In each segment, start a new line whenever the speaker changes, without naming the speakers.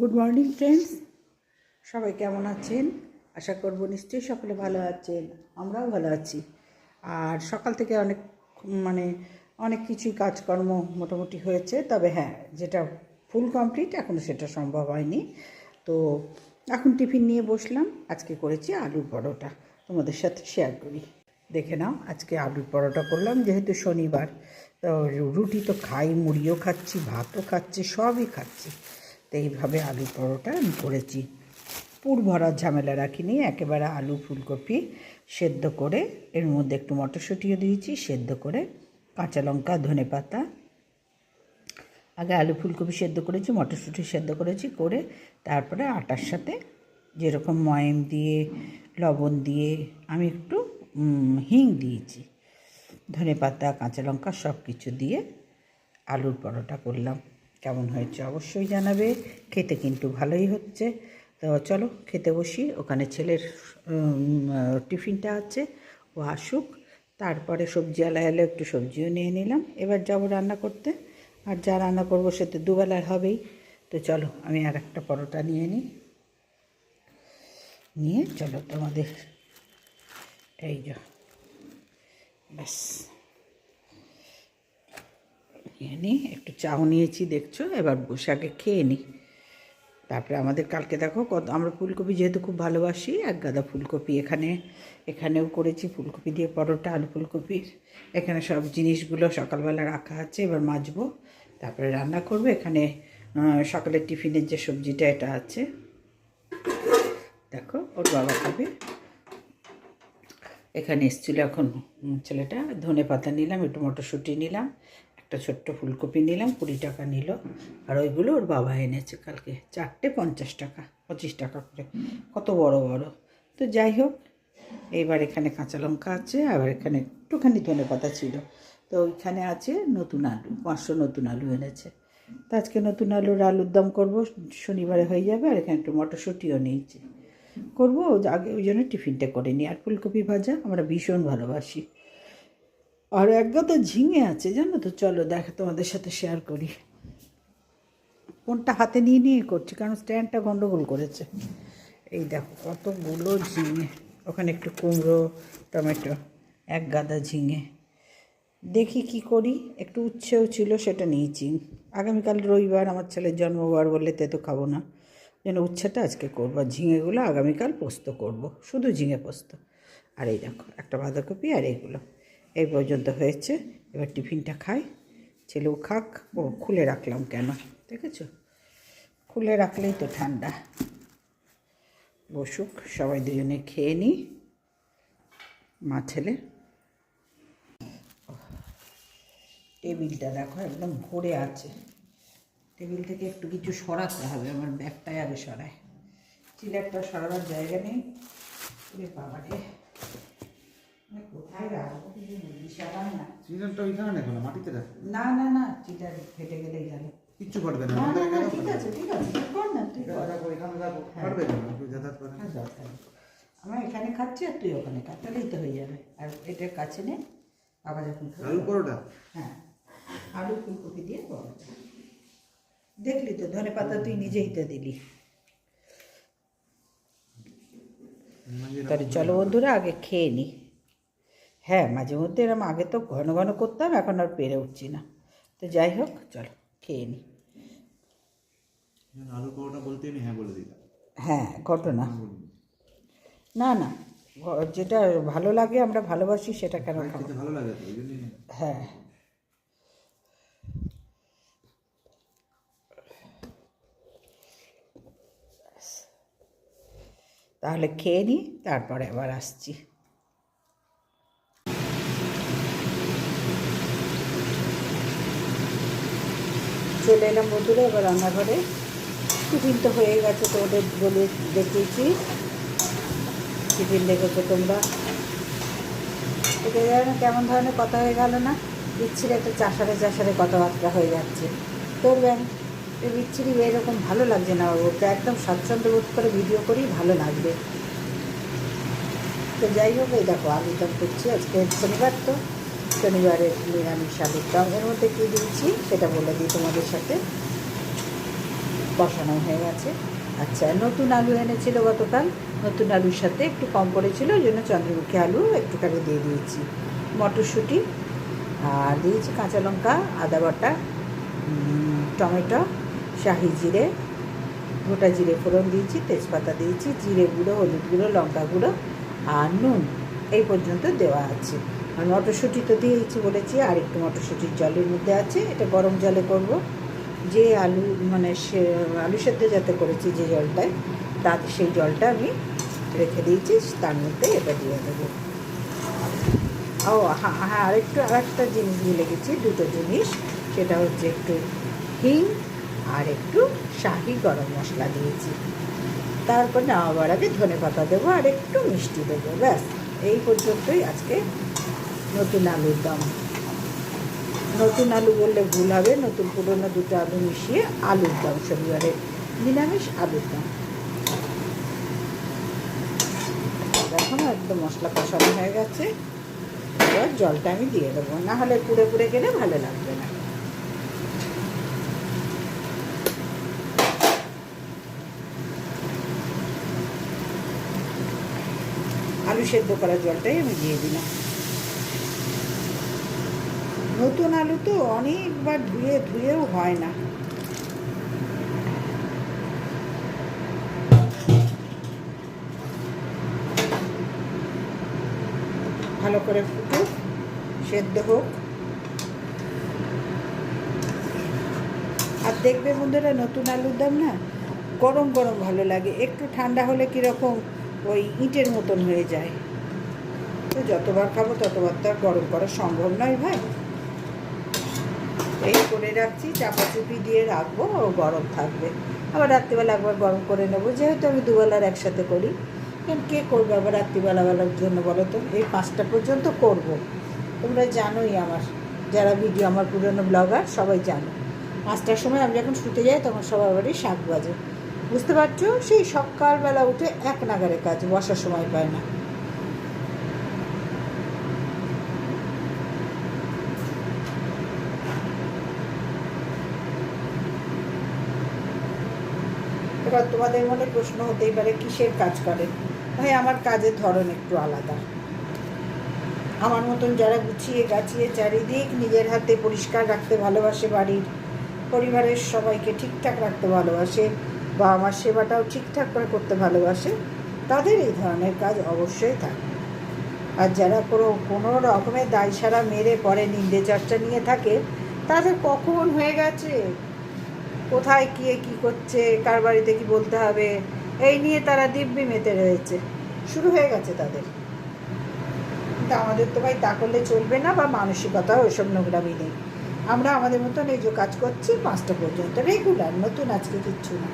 Good morning friends সবাই কেমন আছেন? আশা করব নিশ্চয়ই সকলে ভালো আছেন। আমরাও ভালো আছি। আর সকাল থেকে অনেক মানে অনেক কিছুই কাজকর্ম মোটামুটি হয়েছে। তবে হ্যাঁ যেটা ফুল কমপ্লিট এখনও সেটা সম্ভব হয়নি। তো এখন টিফিন নিয়ে বসলাম। আজকে করেছি আলুর পরোটা। তোমাদের সাথে শেয়ার করি। দেখে নাও, আজকে আলুর পরোটা করলাম। যেহেতু শনিবার, তো রুটি তো খাই, মুড়িও খাচ্ছি, ভাতও খাচ্ছি, সবই খাচ্ছি। এইভাবে আলুর পরোটা আমি করেছি। পুর ভরার ঝামেলা রাখিনি, একেবারে আলু ফুলকপি সেদ্ধ করে, এর মধ্যে একটু মটরশুঁটিও দিয়েছি, সেদ্ধ করে কাঁচা লঙ্কা, ধনে পাতা। আগে আলু ফুলকপি সেদ্ধ করেছি, মটরশুঁটি সেদ্ধ করেছি, করে তারপরে আটার সাথে যেরকম ময়ম দিয়ে, লবণ দিয়ে আমি একটু হিং দিয়েছি। ধনে পাতা, কাঁচা লঙ্কা সব কিছু দিয়ে আলুর পরোটা করলাম। কেমন হয়েছে অবশ্যই জানাবে। খেতে কিন্তু ভালোই হচ্ছে। তো চলো খেতে বসি। ওখানে ছেলের টিফিনটা আছে। ও আসুক। তারপরে সবজি আলা এলে একটু সবজিও নিয়ে নিলাম। এবার যাব রান্না করতে। আর যা রান্না করব সে তো দুবেলার হবেই। তো চলো আমি আর একটা পরোটা নিয়ে নিই। নিয়ে চলো তোমাদের, এই যা, ব্যাস। নিয়ে নিই একটু চাও নিয়েছি দেখছ, এবার বসে আগে খেয়ে নিই তারপরে আমাদের কালকে দেখো কত, আমরা ফুলকপি যেহেতু খুব ভালোবাসি, এক গাদা ফুলকপি এখানে, এখানেও করেছি, ফুলকপি দিয়ে পরোটা, আলু ফুলকপির। এখানে সব জিনিসগুলো সকালবেলা রাখা আছে, এবার মাজবো। তারপরে রান্না করব, এখানে সকালের টিফিনের যে সবজিটা এটা আছে। দেখো, ওর বাবা খাবে। এখানে এসেছিল এখন ছেলেটা ধনে পাতা নিলাম, একটু মটরশুঁটি নিলাম। একটা ছোট্ট ফুলকপি নিলাম, কুড়ি টাকা নিল। আর ওইগুলো ওর বাবা এনেছে কালকে। চারটে পঞ্চাশ টাকা, পঁচিশ টাকা করে। কত বড় বড়। তো যাই হোক, এইবার এখানে কাঁচা লঙ্কা আছে, আবার এখানে একটুখানি ধনে পাতা ছিল। তো ওইখানে আছে নতুন আলু, পাঁচশো নতুন আলু এনেছে। তো আজকে নতুন আলুর আলুর দম করব, শনিবারে হয়ে যাবে, আর এখানে একটু মটরশুঁটিও নিয়েছি। করব, আগে ওই জন্য টিফিনটা করে নিই। আর ফুলকপি ভাজা আমরা ভীষণ ভালোবাসি। আর এক গাদা ঝিঙে আছে, জানো তো? চলো দেখো, তোমাদের সাথে শেয়ার করি। ফোনটা হাতে নিয়ে নিয়ে করছি, কারণ স্ট্যান্ডটা গন্ডগোল করেছে। এই দেখো, কতগুলো ঝিঙে। ওখানে একটু কুমড়ো, টমেটো, এক গাদা ঝিঙে। দেখি কি করি, একটু উচ্ছেও ছিল, সেটা নিয়েছি। আগামীকাল রবিবার আমার ছেলের জন্মবার বললে তে তো খাব না। যেন উচ্ছেটা আজকে করব, আর ঝিঙেগুলো আগামীকাল পোস্ত করব। শুধু ঝিঙে পোস্ত। আর এই দেখো, একটা বাঁধাকপি আর এইগুলো এই পর্যন্ত হয়েছে। এবার টিফিনটা খাই। ছেলেও খাক, ও খুলে রাখলাম কেন, দেখেছ? খুলে রাখলেই তো ঠান্ডা। বসুক, সবাই দুজনে খেয়ে নিই মা, ছেলে। টেবিলটা দেখো, একদম ভরে আছে। টেবিল থেকে একটু কিছু সরাতে হবে, আমার ব্যাগটাই আগে সরায় চিলারটা সরাবার জায়গা নেই। ওরে বাবা রে আমি কোথায় রাখব দিশা পাই না
সিজনটা ওইখানে দেখো না মাটিতে
না না না চিটার ফেটে গেলেই গেল
কিচ্ছু করবে না
না না
আমাদের
না
এখানে
ঠিক আছে ঠিক আছে কর না তুই
এখানে
হ্যাঁ।
না যাতায়াত করে
হ্যাঁ। আমরা এখানে খাচ্ছি আর তুই ওখানে খা তাহলেই তো হয়ে যাবে। আর এটার কাছে নে বাবা যখন
আলু পরোটা?
হ্যাঁ আলু ফুলকপি দিয়ে পরোটা দেখলি তো ধনে পাতা তুই নিজেই তো দিলি। তাহলে চলো বন্ধুরা আগে খেয়ে নি। হ্যাঁ মাঝে মধ্যে এরম আগে তো ঘন ঘন করতাম এখন আর পেরে উঠছি না। তো যাই হোক চলো খেয়ে নি।
আলু পরোটা বলতে হ্যাঁ বলে দিলাম।
হ্যাঁ ঘটনা না। না ঘ- যেটা ভালো লাগে আমরা ভালোবাসি সেটা কেন
ভালো লাগে
হ্যাঁ। তাহলে খেয়ে নিই তারপরে আবার আসছি। চলে এলাম বন্ধুরা, এবার রান্নাঘরে। টিফিন তো হয়ে গেছে, তো ওদের বলে দেখিয়েছি। টিফিন দেখেছ তোমরা? এটা কেমন ধরনের কথা হয়ে গেল না? বিচ্ছিরি একটা চাষারে চাষারে কথাবার্তা হয়ে যাচ্ছে। করবেন এই বিচ্ছিরি এরকম ভালো লাগছে না ওটা একদম স্বাচ্ছন্দ্য বোধ করে ভিডিও করি, ভালো লাগবে। তো যাই হোক, এই দেখো আলুর দম করছি আজকে শনিবার তো। শনিবারের নিরামিষ আলুর দম। এর মধ্যে কী দিয়েছি সেটা বলে দিই তোমাদের সাথে। বসানো হয়ে গেছে। আচ্ছা নতুন আলু এনেছিল গতকাল। নতুন আলুর সাথে একটু কম পড়েছিল, ওই জন্য চন্দ্রমুখী আলু একটুখানি দিয়ে দিয়েছি। মটরশুঁটি, আর দিয়েছি কাঁচা লঙ্কা, আদা বাটা টমেটো, শাহি জিরে, গোটা জিরে ফোড়ন দিয়েছি, তেজপাতা দিয়েছি, জিরে গুঁড়ো, হলুদ গুঁড়ো, লঙ্কা গুঁড়ো, আর নুন। এই পর্যন্ত দেওয়া আছে। আর মটরশুঁটি তো দিয়েছি বলেছি, আর একটু মটরশুঁটির জলের মধ্যে আছে, এটা গরম জলে করব। যে আলু মানে সে, আলু সেদ্ধ যাতে করেছি যে জলটায় তাতে সেই জলটা আমি রেখে দিয়েছি, তার মধ্যে এটা দিয়ে দেবো। ও হ্যাঁ হ্যাঁ আরেকটু, আরেকটা জিনিস ভুলে গেছি দুটো জিনিস, সেটা হচ্ছে একটু হিং আর একটু শাহি গরম মশলা দিয়েছি। তারপর নামাবার আগে ধনে পাতা দেবো আর একটু মিষ্টি দেবো, ব্যাস। এই পর্যন্তই আজকে নতুন আলুর দম। নতুন আলু বললে ভুল হবে, নতুন পুরনো দুটো আলু মিশিয়ে আলুর দম শনিবারে, নিরামিষ আলুর দম। দেখো একদম মশলা কষানো হয়ে গেছে। এবার জলটা আমি দিয়ে দেবো। না হলে পুড়ে পুড়ে গেলে ভালো লাগবে না। আলু সেদ্ধ করার জলটাই আমি দিয়ে দিলাম। নতুন আলু তো অনেকবার ধুয়ে, ধুয়েও হয় না। ভালো করে ফুটুক, সেদ্ধ হোক। আর দেখবে বন্ধুরা, নতুন আলুর দাম না গরম গরম ভালো লাগে। একটু ঠান্ডা হলে কীরকম ওই ইটের মতন হয়ে যায়। তো যতবার খাব ততবার তো আর গরম করা সম্ভব নয় ভাই। এই করে রাখছি চাপা চুপি দিয়ে রাখব, গরম থাকবে। আবার রাত্রিবেলা একবার গরম করে নেব, যেহেতু আমি দুবেলার একসাথে করি। কে করবে আবার রাত্রিবেলা বেলার জন্য বলো তো? এই পাঁচটা পর্যন্ত করব। তোমরা জানোই আমার, যারা ভিডিও আমার পুরনো ব্লগার, সবাই জানো। পাঁচটার সময় আমি যখন শুতে যাই, তখন সবার বাড়ি শাক বাজে। বুঝতে পারছ? সেই সকালবেলা উঠে এক নাগারে কাজ, বসার সময় পায় না এবার তোমাদের মনে প্রশ্ন হতেই পারে, কিসের কাজ করে? ভাই, আমার কাজের ধরন একটু আলাদা। আমার মতন যারা গুছিয়ে গাছিয়ে চারিদিক নিজের হাতে পরিষ্কার রাখতে ভালোবাসে বাড়ির পরিবারের সবাইকে ঠিকঠাক রাখতে ভালোবাসে বা আমার সেবাটাও ঠিকঠাক করে করতে ভালোবাসে, তাদের এই ধরনের কাজ অবশ্যই থাকে। আর যারা কোনো কোনো রকমের দায় সারা মেরে পরে নিন্দে চর্চা নিয়ে থাকে, তাদের কখন হয়ে গেছে? কোথায় কে কি করছে, কার বাড়িতে কি বলতে হবে, এই নিয়ে তারা দিব্যি মেতে রয়েছে। শুরু হয়ে গেছে তাদের। কিন্তু আমাদের তো ভাই তা করলে চলবে না বা মানসিকতাও ওইসব নোংরামি নেই। আমরা আমাদের মতন এই যে কাজ করছি, পাঁচটা পর্যন্ত রেগুলার নতুন আজকে কিচ্ছু না।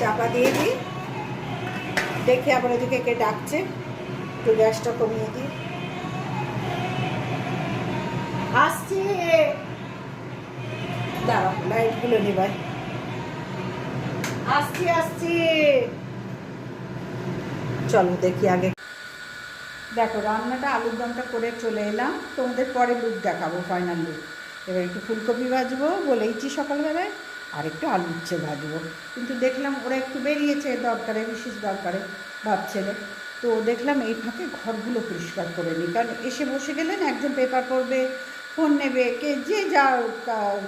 চাপা দিয়ে দিই। দেখি আবার ওদিকে কে ডাকছে। একটু গ্যাসটা কমিয়ে দিই। আসছি। দাঁড়াও লাইটগুলো নেবাই আসছি আসছি। চলো দেখি আগে। দেখো, রান্নাটা, আলুর দমটা করে চলে এলাম। তোমাদের পরে লুক দেখাবো ফাইনাল লুক এবার একটু ফুলকপি ভাজবো বলেইছি সকালবেলায় আর একটু আলু উচ্ছে ভাজবো। কিন্তু দেখলাম ওরা একটু বেরিয়েছে দরকারে, বিশেষ দরকারে ভাবছেলে তো দেখলাম এই ফাঁকে ঘরগুলো পরিষ্কার করে নিই কারণ এসে বসে গেলেন, একজন পেপার পড়বে ফোন নেবে, কে যে যা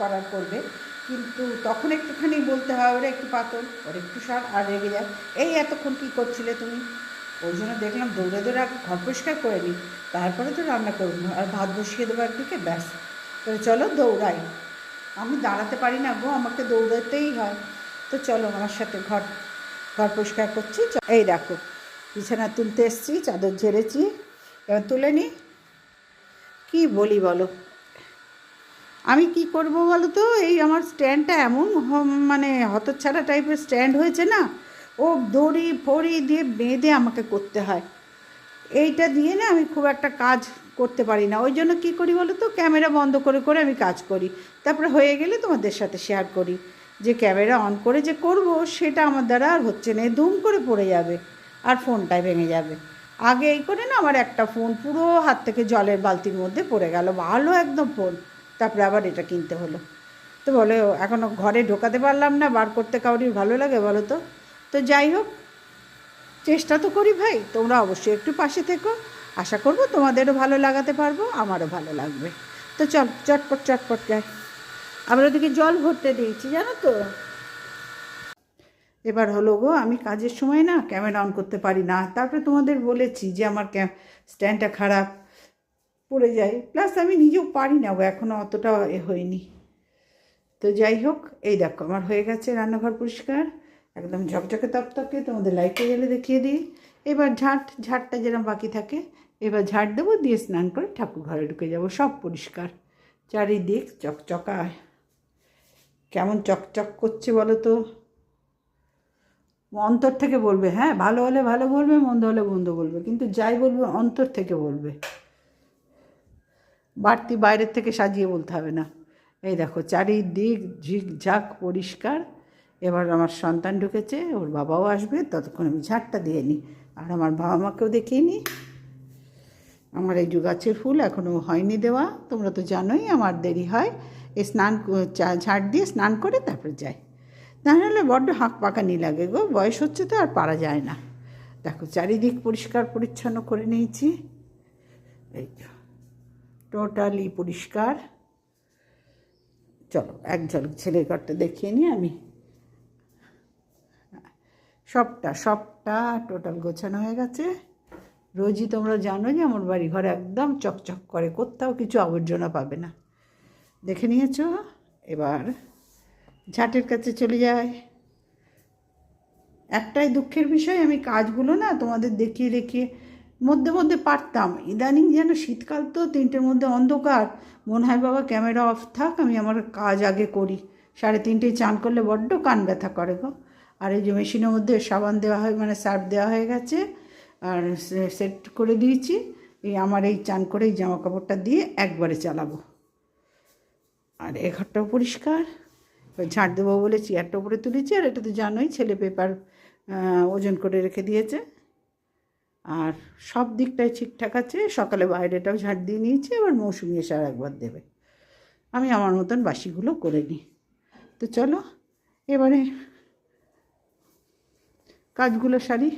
করার করবে। কিন্তু তখন একটুখানি বলতে হয়, ওরা একটু পাতল, ওরা একটু সার, আর রেগে যায় এই এতক্ষণ কী করছিলে তুমি? ওই জন্য দেখলাম দৌড়ে দৌড়ে আগে ঘর পরিষ্কার করে নিই তারপরে তো রান্না করব, আর ভাত বসিয়ে দেবো একদিকে, ব্যাস। তো চলো দৌড়াই। আমি দাঁড়াতে পারি না গো, আমাকে দৌড়াতেই হয়। তো চলো আমার সাথে ঘর ঘর পরিষ্কার করছি এই দেখো বিছানা তুলতে এসছি, চাদর ঝেড়েছি। এবার তুলে নিই কী বলি বলো? আমি কি করব বলো তো? এই আমার স্ট্যান্ডটা এমন মানে হতচ্ছাড়া টাইপের স্ট্যান্ড হয়েছে না, ও দড়ি ফড়ি দিয়ে বেঁধে আমাকে করতে হয়। এইটা দিয়ে না আমি খুব একটা কাজ করতে পারি না। ওই জন্য কী করি বলো তো? ক্যামেরা বন্ধ করে করে আমি কাজ করি। তারপরে হয়ে গেলে তোমাদের সাথে শেয়ার করি। যে ক্যামেরা অন করে যে করব, সেটা আমার দ্বারা আর হচ্ছে না। দুম করে পড়ে যাবে। আর ফোনটাই ভেঙে যাবে। আগে এই করে না আমার একটা ফোন পুরো হাত থেকে জলের বালতির মধ্যে পড়ে গেল, ভালো একদম ফোন। তারপরে আবার এটা কিনতে হলো। তো বলে এখনও ঘরে ঢোকাতে পারলাম না, বার করতে কাউরির ভালো লাগে বলো তো? তো যাই হোক, চেষ্টা তো করি ভাই, তোমরা অবশ্যই একটু পাশে থেকো। আশা করব তোমাদেরও ভালো লাগাতে পারব, আমারও ভালো লাগবে। তো চল, চটপট চটপট যাই। আমরা ওদিকে জল ভরতে দিয়েছি, জানো তো? এবার হলো গো, আমি কাজের সময় না ক্যামেরা অন করতে পারি না। তারপরে তোমাদের বলেছি যে আমার ক্যা স্ট্যান্ডটা খারাপ, পড়ে যায়। প্লাস আমি নিজেও পারি না গো এখনও অতটা এ হয়নি। তো যাই হোক, এই দেখো, আমার হয়ে গেছে রান্নাঘর পরিষ্কার। একদম ঝকঝকে তকতকে তোমাদের লাইটে গেলে দেখিয়ে দিই। এবার ঝাঁট, ঝাঁটটা যেরকম বাকি থাকে, এবার ঝাঁট দেবো, দিয়ে স্নান করে ঠাকুর ঘরে ঢুকে যাব, সব পরিষ্কার। চারিদিক চকচকায়। কেমন চকচক করছে বলো তো? অন্তর থেকে বলবে হ্যাঁ ভালো হলে ভালো বলবে, মন্দ হলে মন্দ বলবে, কিন্তু যাই বলবে অন্তর থেকে বলবে। বাড়তি বাইরের থেকে সাজিয়ে বলতে হবে না। এই দেখো, চারিদিক ঝিকঝাক পরিষ্কার। এবার আমার সন্তান ঢুকেছে, ওর বাবাও আসবে, ততক্ষণ আমি ঝাড়টা দিয়ে নিই। আর আমার বাবা মাকেও দেখিয়ে নিই। আমার এই গাছের ফুল এখনও হয়নি দেওয়া, তোমরা তো জানোই আমার দেরি হয়। এই স্নান ঝাড় দিয়ে স্নান করে তারপরে যাই। নাহলে বড্ড হাঁক পাকানি লাগে গো, বয়স হচ্ছে তো আর পারা যায় না। দেখো, চারিদিক পরিষ্কার পরিচ্ছন্ন করে নিয়েছি। এই টোটালি পরিষ্কার। চলো এক ঝলক ছেলের ঘরটা দেখিয়ে নিই আমি। সবটা সবটা টোটাল গোছানো হয়ে গেছে। রোজই তোমরা জানো যে আমার বাড়ি ঘর একদম চকচক করে, কোথাও কিছু আবর্জনা পাবে না। দেখে নিয়েছো? এবার ঝাঁটের কাছে চলে যায়। একটাই দুঃখের বিষয়, আমি কাজগুলো না তোমাদের দেখিয়ে দেখিয়ে মধ্যে মধ্যে পারতাম। ইদানিং যেন শীতকাল তো তিনটের মধ্যে অন্ধকার। মনে হয় বাবা ক্যামেরা অফ থাক, আমি আমার কাজ আগে করি। সাড়ে তিনটেয় চান করলে বড্ড কান ব্যথা করে গো। আর এই যে মেশিনের মধ্যে সাবান দেওয়া হয় মানে সার্ফ দেওয়া হয়ে গেছে, আর সেট করে দিয়েছি। এই আমার এই চান করে এই জামা কাপড়টা দিয়ে একবারে চালাবো। আর এ ঘরটাও পরিষ্কার। ঝাঁট দেবো বলে চেয়ারটা উপরে তুলেছি আর এটা তো জানোই ছেলে পেপার ওজন করে রেখে দিয়েছে। আর সব দিকটাই ঠিকঠাক আছে, সকালে বাইরেটাও ঝাঁট দিয়ে নিয়েছি, এবার মৌসুমি এসে আর একবার দেবে। আমি আমার মতন বাসিগুলো করে নিই। তো চলো, এবারে কাজগুলো সারি।